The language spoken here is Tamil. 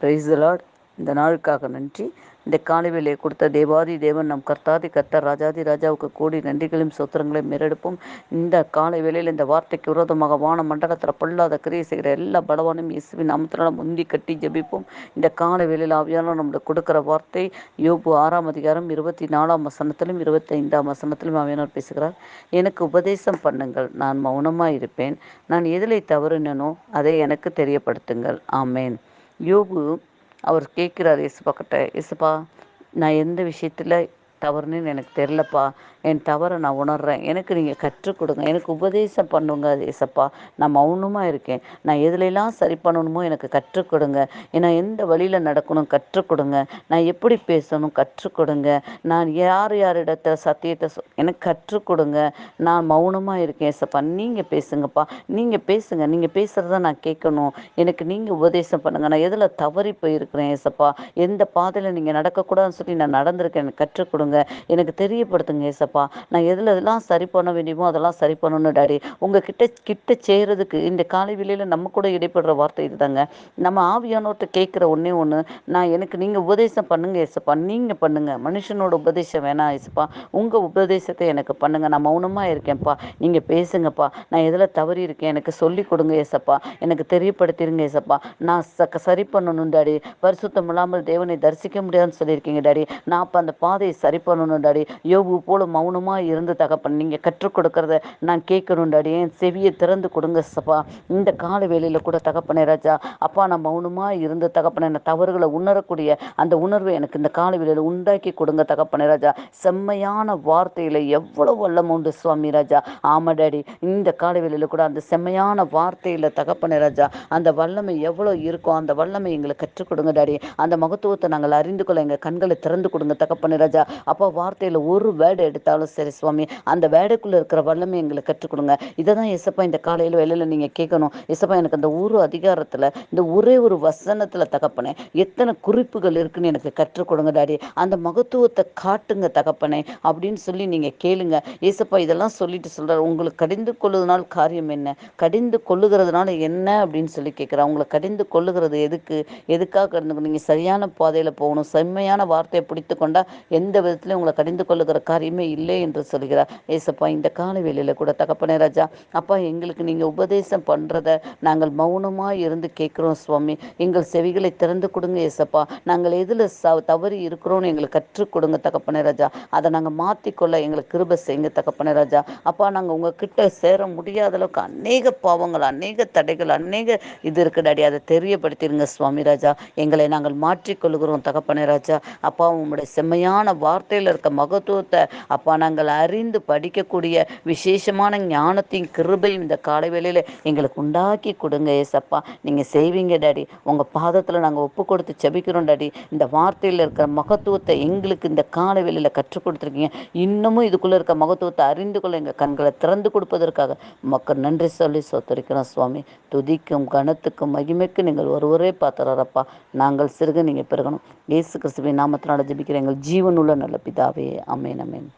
பிரைஸ் லார்ட் இந்த நாளுக்காக நன்றி. இந்த காலை வேலையை கொடுத்த தேவாதி தேவன் நம் கர்த்தாதி கர்த்தர் ராஜாதி ராஜாவுக்கு கூடி நன்றிகளையும் சொத்திரங்களையும் மேறெடுப்போம் இந்த காலை வேளையில் இந்த வார்த்தைக்கு விரோதமாக வான மண்டலத்தில் பொல்லாத கிரியை செய்கிற எல்லா பலவானும் இயேசுவின் நாமத்தினால முந்தி கட்டி ஜபிப்போம். இந்த காலை வேளையில் ஆவியான நம்மளுக்கு கொடுக்குற வார்த்தை யோபு ஆறாம் அதிகாரம் இருபத்தி நாலாம் வசனத்திலும் இருபத்தி ஐந்தாம் வசனத்திலும் ஆவியானவர் பேசுகிறார். எனக்கு உபதேசம் பண்ணுங்கள். நான் மௌனமாக இருப்பேன் நான் எதிலை தவறுனனோ அதை எனக்கு தெரியப்படுத்துங்கள். ஆமேன். யோபு அவர் கேட்குறார் இயேசுப்பா கிட்ட இயேசுப்பா நான் எந்த விஷயத்தில் தவறுன்னு எனக்கு தெரிலப்பா. என் தவறை நான் உணர்கிறேன் எனக்கு நீங்கள் கற்றுக் கொடுங்க. எனக்கு உபதேசம் பண்ணுங்க ஏசப்பா நான் மௌனமாக இருக்கேன். நான் எதுலெல்லாம் சரி பண்ணணுமோ எனக்கு கற்றுக் கொடுங்க. நான் எந்த வழியில் நடக்கணும் கற்றுக் கொடுங்க. நான் எப்படி பேசணும் கற்றுக் கொடுங்க. நான் யார் யாரிடத்த சத்தியத்தை சொ எனக்கு கற்றுக் கொடுங்க. நான் மௌனமாக இருக்கேன். ஏசப்பா நீங்கள் பேசுங்கப்பா. நீங்கள் பேசுங்க. நீங்கள் பேசுகிறத நான் கேட்கணும். எனக்கு நீங்கள் உபதேசம் பண்ணுங்கள் நான் எதில் தவறி போயிருக்கிறேன் ஏசப்பா? எந்த பாதையில் நீங்கள் நடக்கக்கூடாதுன்னு சொல்லி நான் நடந்திருக்கேன். எனக்கு கற்றுக் கொடுங்க. எனக்கு தெரியப்படுத்துங்க ஏசப்பா. நான் எதில் எதெல்லாம் சரி பண்ண வேண்டியமோ அதெல்லாம் சரி பண்ணணும் டாடி. உங்ககிட்ட கிட்ட சேர்றதுக்கு இந்த காலை விலையில நம்ம கூட இடைப்படுற வார்த்தை இதுதாங்க. நம்ம ஆவியானோர்கிட்ட கேட்குற ஒன்றே ஒன்று நான் எனக்கு நீங்கள் உபதேசம் பண்ணுங்க ஏசப்பா. நீங்கள் பண்ணுங்க. மனுஷனோட உபதேசம் வேணாம் ஏசப்பா. உங்கள் உபதேசத்தை எனக்கு பண்ணுங்க. நான் மௌனமாக இருக்கேன்ப்பா. நீங்கள் பேசுங்கப்பா. நான் எதில் தவறி இருக்கேன் எனக்கு சொல்லி கொடுங்க ஏசப்பா. எனக்கு தெரியப்படுத்திடுங்க ஏசப்பா. நான் சரி பண்ணணும் டாடி. பரிசுத்தம் இல்லாமல் தேவனை தரிசிக்க முடியாதுன்னு சொல்லியிருக்கீங்க டாடி. நான் அப்போ அந்த பாதையை சரி பண்ணணும் டாடி யோபு போல மௌனமாக இருந்து தகப்பன் நீங்கள் கற்றுக் கொடுக்கறத நான் கேட்கணும் டாடி என் செவியை திறந்து கொடுங்க சப்பா. இந்த கால வேலையில் கூட தகப்பனே ராஜா அப்பா நான் மௌனமாக இருந்து தகப்பனை என்ன தவறுகளை உணரக்கூடிய அந்த உணர்வை எனக்கு இந்த கால வேலையில் உண்டாக்கி கொடுங்க தகப்பனே ராஜா. செம்மையான வார்த்தையில் எவ்வளோ வல்லம் உண்டு சுவாமி ராஜா. ஆமா டாடி இந்த கால வேலையில் கூட அந்த செம்மையான வார்த்தையில் தகப்பனே ராஜா அந்த வல்லமை எவ்வளோ இருக்கும் அந்த வல்லமை எங்களுக்கு கற்றுக் கொடுங்க டாடி. அந்த மகத்துவத்தை நாங்கள் அறிந்து கொள்ள எங்கள் கண்களை திறந்து கொடுங்க தகப்பனே ராஜா. அப்போ வார்த்தையில் ஒரு வேர்டு எடுத்தாலும் சரி சுவாமி அந்த வேர்டுக்குள்ளே இருக்கிற வல்லமை எங்களுக்கு கற்றுக் கொடுங்க. இதை தான் எசப்பா இந்த காலையில் வேலையில் நீங்கள் கேட்கணும். எசப்பா எனக்கு அந்த ஒரு அதிகாரத்தில் இந்த ஒரே ஒரு வசனத்தில் தகப்பனே எத்தனை குறிப்புகள் இருக்குன்னு எனக்கு கற்றுக் கொடுங்க டாடி. அந்த மகத்துவத்தை காட்டுங்க தகப்பனே அப்படின்னு சொல்லி நீங்கள் கேளுங்க. ஏசப்பா இதெல்லாம் சொல்லிட்டு சொல்கிறார் உங்களுக்கு கடிந்து கொள்ளுதனால் காரியம் என்ன? கடிந்து கொள்ளுகிறதுனால என்ன அப்படின்னு சொல்லி கேட்குறா உங்களை கடிந்து கொள்ளுகிறது எதுக்கு? எதுக்காக கடந்து நீங்கள் சரியான பாதையில் போகணும். செம்மையான வார்த்தையை பிடித்து கொண்டா எந்த இடத்துல உங்களை கடிந்து கொள்ளுகிற காரியமே இல்லை என்று சொல்கிறார். ஏசப்பா இந்த காலவேளையில் கூட தகப்பனே ராஜா அப்பா எங்களுக்கு நீங்கள் உபதேசம் பண்ணுறத நாங்கள் மௌனமாக இருந்து கேட்குறோம் சுவாமி. எங்கள் செவிகளை திறந்து கொடுங்க ஏசப்பா. நாங்கள் எதில் ச தவறி இருக்கிறோன்னு எங்களுக்கு கற்றுக் கொடுங்க தகப்பனே ராஜா. அதை நாங்கள் மாற்றிக்கொள்ள எங்களுக்கு கிருப செய்யுங்க தகப்பனே ராஜா. அப்பா நாங்கள் உங்ககிட்ட சேர முடியாத அளவுக்கு அநேக பாவங்கள் அநேக தடைகள் அநேக இது இருக்குடாடி அதை தெரியப்படுத்திடுங்க சுவாமி ராஜா. எங்களை நாங்கள் மாற்றிக்கொள்கிறோம் தகப்பனே ராஜா. அப்பா உங்களுடைய செம்மையான வார்த்தையில் இருக்க மகத்துவத்தை அப்பா நாங்கள் அறிந்து படிக்கக்கூடிய விசேஷமான ஞானத்தையும் கிருபையும் இந்த காலை வேளையில் எங்களுக்கு உண்டாக்கி கொடுங்க ஏசப்பா. நீங்கள் செய்வீங்க டாடி. உங்கள் பாதத்தில் நாங்கள் ஒப்பு கொடுத்து செபிக்கிறோம் டாடி. இந்த வார்த்தையில் இருக்கிற மகத்துவத்தை எங்களுக்கு இந்த காலை வேளையில் கற்றுக் கொடுத்துருக்கீங்க. இன்னமும் இதுக்குள்ளே இருக்க மகத்துவத்தை அறிந்து கொள்ள எங்கள் கண்களை திறந்து கொடுப்பதற்காக மக்கள் நன்றி சொல்லி சொத்தரிக்கிறோம் சுவாமி. துதிக்கும் கணத்துக்கும் மகிமைக்கும் நீங்கள் ஒருவரே பார்த்துறாரப்பா நாங்கள் சிறுக நீங்கள் பெருகணும். இயேசு கிறிஸ்துவின் நாமத்தினால ஜபிக்கிற எங்கள் ஜீவனுள்ள நல்ல பிதாவே அமேன் அமேன்